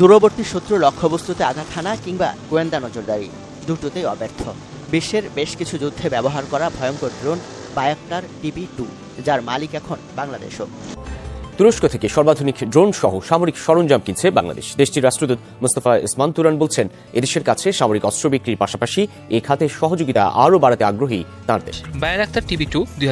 দূরবর্তী শত্রু লক্ষ্যবস্তুতে আঘাত হানা কিংবা গোয়েন্দা নজরদারি, দুটোতেই অব্যর্থ। বিশ্বের বেশ কিছু যুদ্ধে ব্যবহার করা ভয়ঙ্কর ড্রোন বায়াক্টার টিবি টু, যার মালিক এখন বাংলাদেশও। তুরস্ক থেকে সর্বাধুনিক ড্রোন সহ সামরিক সরঞ্জাম কিনছে বাংলাদেশ। দেশটির রাষ্ট্রদূত মুস্তফা ইসমান তুরান বলছেন এদেশের কাছে সামরিক অস্ত্র বিক্রির পাশাপাশি এ খাতে সহযোগিতা আরও বাড়াতে আগ্রহী তাঁর দেশ। বায়ার আক্তার টিভি টু দুই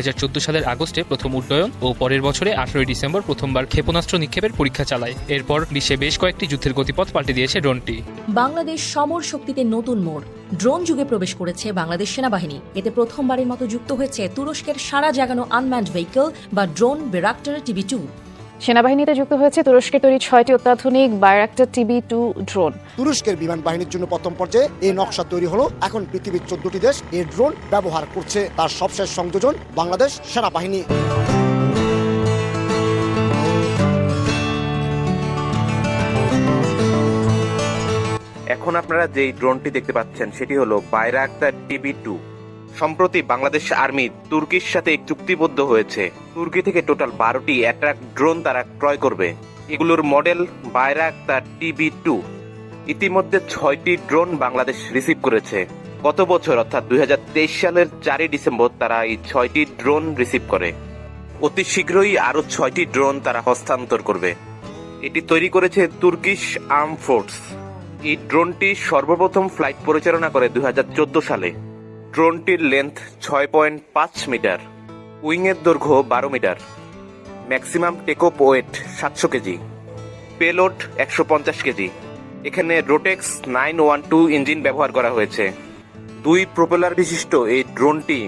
সালের আগস্টে প্রথম উড্ডয়ন ও পরের বছরে আঠারোই ডিসেম্বর প্রথমবার ক্ষেপণাস্ত্র নিক্ষেপের পরীক্ষা চালায়। এরপর বিশ্বে বেশ কয়েকটি যুদ্ধের গতিপথ পাল্টে দিয়েছে ড্রোনটি। বাংলাদেশ সমর শক্তিতে নতুন মোড়। ড্রোন যুগে প্রবেশ করেছে বাংলাদেশ সেনাবাহিনী। এতে প্রথমবারের মতো যুক্ত হয়েছে তুরস্কের সারা জাগানো আনম্যান্ড ভেহিকল বা ড্রোন বেরাক্টার টিভি টু। সেনাবাহিনীতে যুক্ত হয়েছে তুরস্কের তৈরি ছয়টি অত্যাধুনিক বায়রাক্টার টিবি টু ড্রোন। তুরস্কের বিমান বাহিনীর জন্য প্রথম পর্যায়ে এই নকশা তৈরি হলো। এখন পৃথিবীর চোদ্দটি দেশ এই ড্রোন ব্যবহার করছে। তার সবশেষ সংযোজন বাংলাদেশ সেনাবাহিনী। এখন আপনারা যেই ড্রোনটি দেখতে পাচ্ছেন সেটি হলো বাইরাক্তার টিবি টু। সম্প্রতি বাংলাদেশ আর্মি তুর্কির সাথে চুক্তিবদ্ধ হয়েছে। তুর্কি থেকে টোটাল বারোটি অ্যাট্রাক ড্রোন তারা ক্রয় করবে। এগুলোর মডেল বাইরাক্তার টিবি টু। ইতিমধ্যে ছয়টি ড্রোন বাংলাদেশ রিসিভ করেছে। গত বছর, অর্থাৎ দু হাজার তেইশ সালের চারই ডিসেম্বর, তারা এই ছয়টি ড্রোন রিসিভ করে। অতি শীঘ্রই আরও ছয়টি ড্রোন তারা হস্তান্তর করবে। এটি তৈরি করেছে তুর্কিশ আর্ম ফোর্স। এই ড্রোনটি সর্বপ্রথম ফ্লাইট পরিচালনা করে দুই হাজার চোদ্দ সালে। ড্রোনটির লেন্থ ছয় পয়েন্ট পাঁচ মিটার উইংয়ের দৈর্ঘ্য বারো মিটার ম্যাক্সিমাম টেকঅপ ওয়েট সাতশো কেজি পেলোড একশো পঞ্চাশ কেজি। এখানে Rotax nine one two engine ব্যবহার করা হয়েছে। দুই প্রপেলার বিশিষ্ট এই ড্রোনটি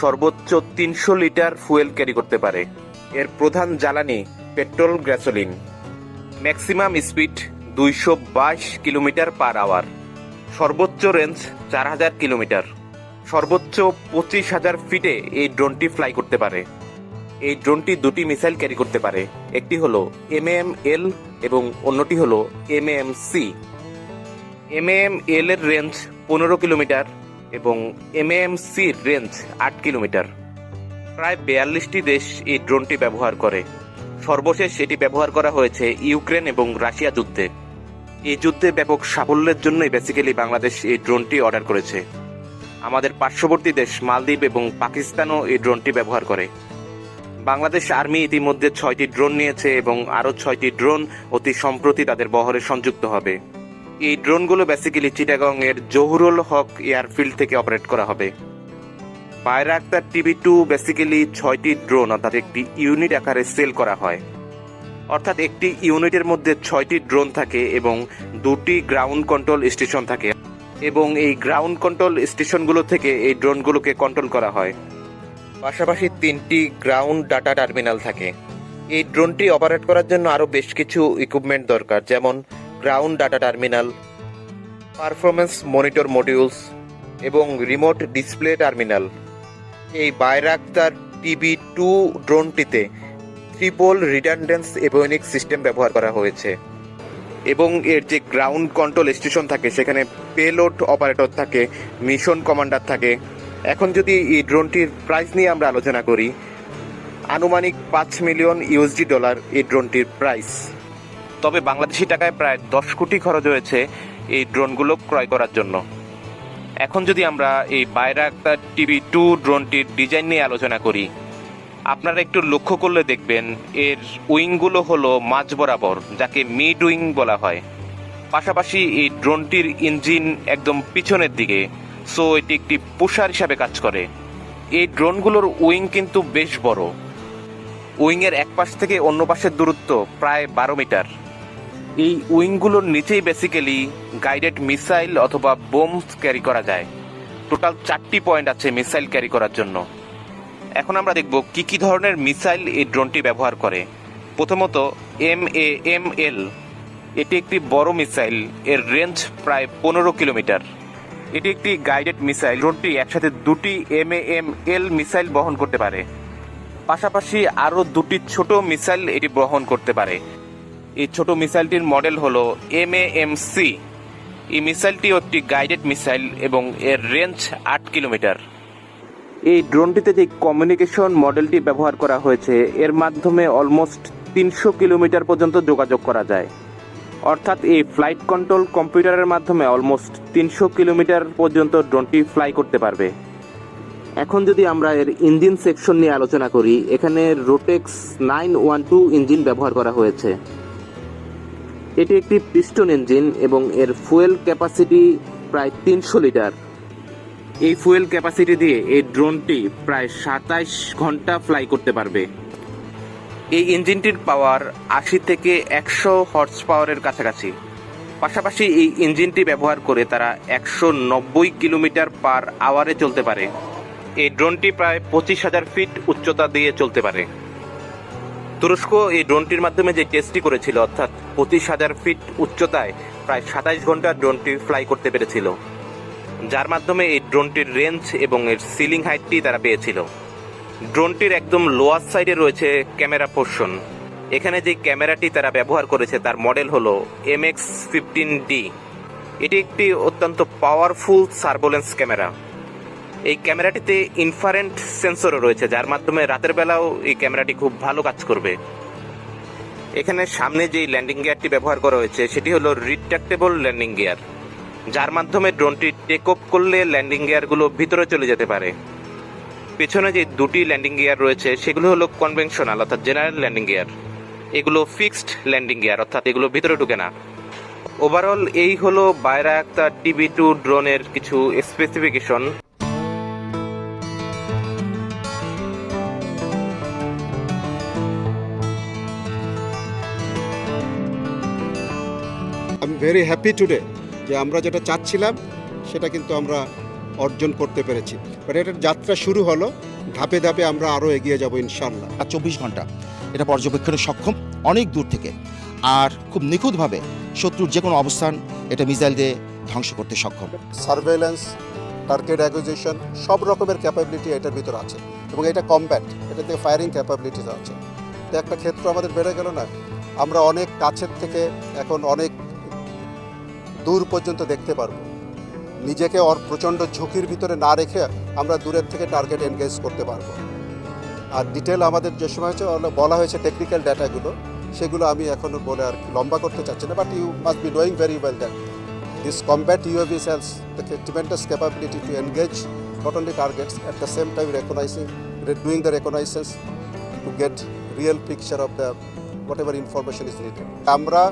সর্বোচ্চ তিনশো লিটার ফুয়েল ক্যারি করতে পারে। এর প্রধান জ্বালানি পেট্রোল গ্যাসোলিন ম্যাক্সিমাম স্পিড দুইশো বাইশ কিলোমিটার পার আওয়ার সর্বোচ্চ রেঞ্জ চার হাজার কিলোমিটার সর্বোচ্চ পঁচিশ হাজার ফিটে এই ড্রোনটি ফ্লাই করতে পারে। এই ড্রোনটি দুটি মিসাইল ক্যারি করতে পারে। একটি হলো এম এম এল এবং অন্যটি হলো M M C M M L এর রেঞ্জ পনেরো কিলোমিটার এবং এম এম সির রেঞ্জ আট কিলোমিটার। প্রায় বেয়াল্লিশটি দেশ এই ড্রোনটি ব্যবহার করে। সর্বশেষ এটি ব্যবহার করা হয়েছে ইউক্রেন এবং রাশিয়া যুদ্ধে। এই যুদ্ধে ব্যাপক সাফল্যের জন্যই বেসিক্যালি বাংলাদেশ এই ড্রোনটি অর্ডার করেছে। আমাদের পার্শ্ববর্তী দেশ মালদ্বীপ এবং পাকিস্তানও এই ড্রোনটি ব্যবহার করে। বাংলাদেশ আর্মি ইতিমধ্যে ছয়টি ড্রোন নিয়েছে এবং আরও ছয়টি ড্রোন অতি সম্প্রতি তাদের বহরে সংযুক্ত হবে। এই ড্রোনগুলো বেসিক্যালি চিটাগং এর জহুরুল হক এয়ারফিল্ড থেকে অপারেট করা হবে। বাইরাক্তার টিভি টু বেসিক্যালি ছয়টি ড্রোন, অর্থাৎ একটি ইউনিট আকারে সেল করা হয়। অর্থাৎ একটি ইউনিটের মধ্যে ছয়টি ড্রোন থাকে এবং দুটি গ্রাউন্ড কন্ট্রোল স্টেশন থাকে। এবং এই গ্রাউন্ড কন্ট্রোল স্টেশনগুলো থেকে এই ড্রোনগুলোকে কন্ট্রোল করা হয়। পাশাপাশি তিনটি গ্রাউন্ড ডাটা টার্মিনাল থাকে। এই ড্রোনটি অপারেট করার জন্য আরও বেশ কিছু ইকুইপমেন্ট দরকার, যেমন ground data terminal performance monitor modules এবং রিমোট ডিসপ্লে টার্মিনাল এই বাইরাক্তার টিবি টু ড্রোনটিতে ট্রিপল রিডান্ডেন্স এভিওনিক সিস্টেম ব্যবহার করা হয়েছে। এবং এর যে গ্রাউন্ড কন্ট্রোল স্টেশন থাকে, সেখানে পেলোড অপারেটর থাকে মিশন কমান্ডার থাকে। এখন যদি এই ড্রোনটির প্রাইস নিয়ে আমরা আলোচনা করি, আনুমানিক পাঁচ মিলিয়ন ইউএসডি ডলার এই ড্রোনটির প্রাইস তবে বাংলাদেশি টাকায় প্রায় দশ কোটি খরচ হয়েছে এই ড্রোনগুলো ক্রয় করার জন্য। এখন যদি আমরা এই বাইরাক্তার টিভি টু ড্রোনটির ডিজাইন নিয়ে আলোচনা করি আপনারা একটু লক্ষ্য করলে দেখবেন, এর উইংগুলো হলো মাঝ বরাবর, যাকে মিড উইং বলা হয়। পাশাপাশি এই ড্রোনটির ইঞ্জিন একদম পিছনের দিকে, সো এটি একটি পুষার হিসাবে কাজ করে। এই ড্রোনগুলোর উইং কিন্তু বেশ বড়। উইংয়ের এক পাশ থেকে অন্য পাশের দূরত্ব প্রায় বারো মিটার। এই উইংগুলোর নিচেই বেসিক্যালি গাইডেড মিসাইল অথবা বোমস ক্যারি করা যায়। টোটাল চারটি পয়েন্ট আছে মিসাইল ক্যারি করার জন্য। এখন আমরা দেখব কি কি ধরনের মিসাইল এই ড্রোনটি ব্যবহার করে। প্রথমত এম এ এম এল এটি একটি বড় মিসাইল, এর রেঞ্জ প্রায় পনেরো কিলোমিটার। এটি একটি গাইডেড মিসাইল, ড্রোনটি একসাথে দুটি M A M L missile বহন করতে পারে। পাশাপাশি আরও দুটি ছোট মিসাইল এটি বহন করতে পারে। এই ছোট মিসাইলটির মডেল হল এম এ এম সি এই মিসাইলটি একটি গাইডেড মিসাইল এবং এর রেঞ্জ আট কিলোমিটার। এই ড্রোনটিতে যে কমিউনিকেশন মডেলটি ব্যবহার করা হয়েছে, এর মাধ্যমে অলমোস্ট তিনশো কিলোমিটার পর্যন্ত যোগাযোগ করা যায়। অর্থাৎ এই ফ্লাইট কন্ট্রোল কম্পিউটারের মাধ্যমে অলমোস্ট তিনশো কিলোমিটার পর্যন্ত ড্রোনটি ফ্লাই করতে পারবে। এখন যদি আমরা এর ইঞ্জিন সেকশন নিয়ে আলোচনা করি, এখানে Rotax nine one two engine ব্যবহার করা হয়েছে। এটি একটি পিস্টন ইঞ্জিন এবং এর ফুয়েল ক্যাপাসিটি প্রায় তিনশো লিটার। এই ফুয়েল ক্যাপাসিটি দিয়ে এই ড্রোনটি প্রায় সাতাইশ ঘণ্টা ফ্লাই করতে পারবে। এই ইঞ্জিনটির পাওয়ার আশি থেকে একশো হর্স পাওয়ারের কাছাকাছি। পাশাপাশি এই ইঞ্জিনটি ব্যবহার করে তারা একশো নব্বই কিলোমিটার পার আওয়ারে চলতে পারে। এই ড্রোনটি প্রায় পঁচিশ হাজার ফিট উচ্চতা দিয়ে চলতে পারে। তুরস্ক এই ড্রোনটির মাধ্যমে যে টেস্টটি করেছিল, অর্থাৎ পঁচিশ হাজার ফিট উচ্চতায় প্রায় সাতাইশ ঘণ্টা ড্রোনটি ফ্লাই করতে পেরেছিল। যার মাধ্যমে এই ড্রোনটির রেঞ্জ এবং এর সিলিং হাইটটি তারা পেয়েছিল। ড্রোনটির একদম লোয়ার সাইডে রয়েছে ক্যামেরা পোর্শন। এখানে যে ক্যামেরাটি তারা ব্যবহার করেছে তার মডেল হলো এম এক্স ফিফটিন ডি। এটি একটি অত্যন্ত পাওয়ারফুল সার্ভোলেন্স ক্যামেরা। এই ক্যামেরাটিতে ইনফারেন্ট সেন্সরও রয়েছে, যার মাধ্যমে রাতের বেলাও এই ক্যামেরাটি খুব ভালো কাজ করবে। এখানে সামনে যেই ল্যান্ডিং গিয়ারটি ব্যবহার করা হয়েছে, সেটি হলো রিট্রাক্টেবল ল্যান্ডিং গিয়ার। যার মাধ্যমে ড্রোনটি টেক অফ করলে ল্যান্ডিং গিয়ারগুলো ভিতরে চলে যেতে পারে। পেছনে যে দুটি ল্যান্ডিং গিয়ার রয়েছে, সেগুলো হলো কনভেনশনাল অর্থাৎ জেনারেল ল্যান্ডিং গিয়ার এগুলো ফিক্সড ল্যান্ডিং গিয়ার অর্থাৎ এগুলো ভিতরে ঢুকে না। ওভারঅল এই হলো বায়রা একটা টিভি টু ড্রোনের কিছু স্পেসিফিকেশন আমি ভেরি হ্যাপি টুডে যে আমরা যেটা চাচ্ছিলাম সেটা কিন্তু আমরা অর্জন করতে পেরেছি। বাট এটার যাত্রা শুরু হলো ধাপে ধাপে আমরা আরও এগিয়ে যাব ইনশাল্লাহ আর চব্বিশ ঘণ্টা এটা পর্যবেক্ষণে সক্ষম অনেক দূর থেকে। আর খুব নিখুঁতভাবে শত্রুর যে কোনো অবস্থান এটা মিসাইল দিয়ে ধ্বংস করতে সক্ষম। সার্ভেলেন্স টার্গেট অ্যাকুইজিশন সব রকমের ক্যাপাবিলিটি এটার ভিতর আছে। এবং এটা কমব্যাট এটাতে ফায়ারিং ক্যাপাবিলিটিস আছে। তো একটা ক্ষেত্র আমাদের বেড়ে গেল না আমরা অনেক কাছের থেকে এখন অনেক দূর পর্যন্ত দেখতে পারব। নিজেকে অর প্রচণ্ড ঝুঁকির ভিতরে না রেখে আমরা দূরের থেকে টার্গেট এনগেজ করতে পারব। আর ডিটেল আমাদের যে সময় হয়েছে বলা হয়েছে টেকনিক্যাল ডেটাগুলো সেগুলো আমি এখনও বলে আর লম্বা করতে চাচ্ছি না but you must be knowing very well that this combat you be sells tremendous capability to engage not only targets at the same time recognizing doing the reconnaissance to get real picture of the whatever information is rated আমরা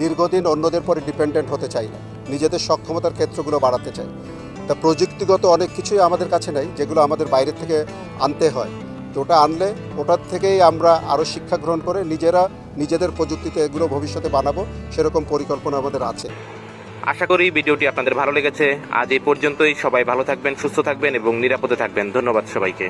দীর্ঘদিন অন্যদের পরে dependent হতে চাই না, নিজেদের সক্ষমতার ক্ষেত্রগুলো বাড়াতে চাই। তা প্রযুক্তিগত অনেক কিছুই আমাদের কাছে নেই, যেগুলো আমাদের বাইরে থেকে আনতে হয়। তো ওটা আনলে, ওটার থেকেই আমরা আরও শিক্ষা গ্রহণ করে নিজেরা নিজেদের প্রযুক্তিতে এগুলো ভবিষ্যতে বানাবো, সেরকম পরিকল্পনা আমাদের আছে। আশা করি ভিডিওটি আপনাদের ভালো লেগেছে। আজ এই পর্যন্তই। সবাই ভালো থাকবেন, সুস্থ থাকবেন এবং নিরাপদে থাকবেন। ধন্যবাদ সবাইকে।